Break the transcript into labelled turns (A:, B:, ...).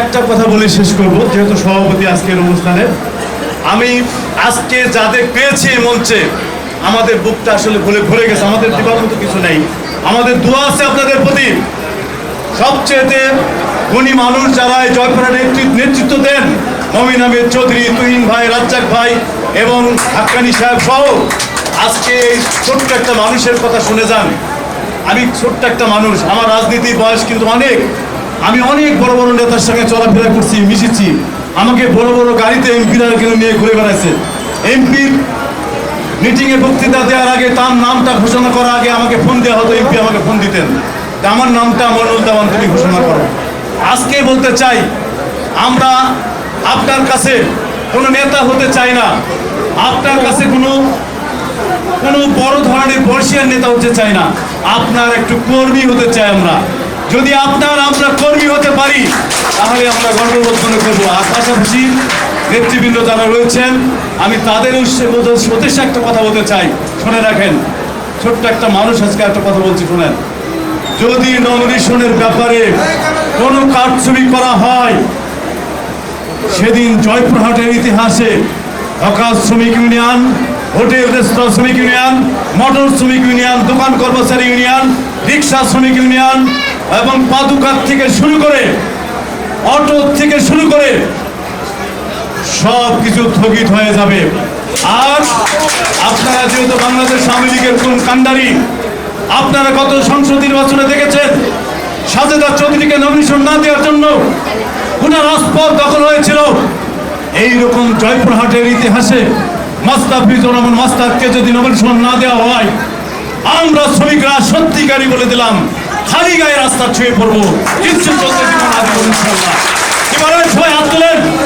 A: একটা কথা বলে শেষ করব, যেহেতু সভাপতি আজকের অনুষ্ঠানে। আমি আজকে যাদের পেয়েছি এই মঞ্চে, আমাদের বুকটা আসলে ভুলে ভরে গেছে, আমাদের দিবার মতো কিছু নেই। আমাদের দোয়া আছে আপনাদের প্রতি। সবচেয়েতে গুণী মানুষ যারা এই জয়পুরের নেতৃত্ব নেতৃত্ব দেন, মমিন আহমেদ চৌধুরী, তুহিন ভাই, রাজ্জাক ভাই এবং হাক্কানি সাহেব সহ। আজকে এই ছোট্ট একটা মানুষের কথা শুনে যান। আমি ছোট্ট একটা মানুষ, আমার রাজনীতির বয়স কিন্তু অনেক। আমি অনেক বড় বড় নেতার সঙ্গে চলাফেরা করছি, মিশেছি। আমাকে বড় বড় গাড়িতে এমপিরা কিন্তু নিয়ে ঘুরে বেড়াচ্ছে এমপির মিটিংয়ে বক্তৃতা দেওয়ার আগে তার নামটা ঘোষণা করার আগে আমাকে ফোন দেওয়া হতো, এমপি আমাকে ফোন দিতেন। আমার নামটা মনুল দেওয়ান তুমি ঘোষণা করো। আজকে বলতে চাই, আমরা আপনার কাছে কোনো নেতা হতে চাই না। আপনার কাছে কোনো কোনো বড় ধরনের বর্ষিয়ার নেতা হতে চাই না। আপনার একটু কর্মী হতে চাই আমরা। যদি আপনার আমরা কর্মী হতে পারি, তাহলে আমরা গর্ববোধ মনে করব। আর পাশাপাশি নেতৃবৃন্দ যারা রয়েছেন, আমি তাদের উদ্দেশ্যে একটা কথা বলতে চাই। শুনে রাখেন, ছোট্ট একটা মানুষ আজকে একটা কথা বলছি, শোনেন। যদি নমিনেশনের ব্যাপারে কোনো কারচুপি করা হয়, সেদিন জয়পুরহাটের ইতিহাসে হকার শ্রমিক ইউনিয়ন, হোটেল, রেস্তোরাঁ শ্রমিক ইউনিয়ন, মোটর শ্রমিক ইউনিয়ন, দোকান কর্মচারী ইউনিয়ন, রিক্সা শ্রমিক ইউনিয়ন এবং পাদুকার থেকে শুরু করে অটো থেকে শুরু করে সব কিছু স্থগিত হয়ে যাবে। আর আপনারা যেহেতু বাংলাদেশ আওয়ামী লীগের কোন কান্ডারি আপনারা কত সংসদ নির্বাচনে দেখেছেন, সাজেদা চৌধুরীকে নমিনেশন না দেওয়ার জন্য পুনঃ রাজপথ দখল হয়েছিল। এইরকম জয়পুরহাটের ইতিহাসে মাস্তাফিজুর রহমান মাস্তাদকে যদি নমিনেশন না দেওয়া হয়, আমরা শ্রমিকরা সত্যিকারই বলে দিলাম খালি গায়ে রাস্তা ছুঁয়ে পড়ব। কিচ্ছু চলতে দিব না সবাই? হাত তোলেন।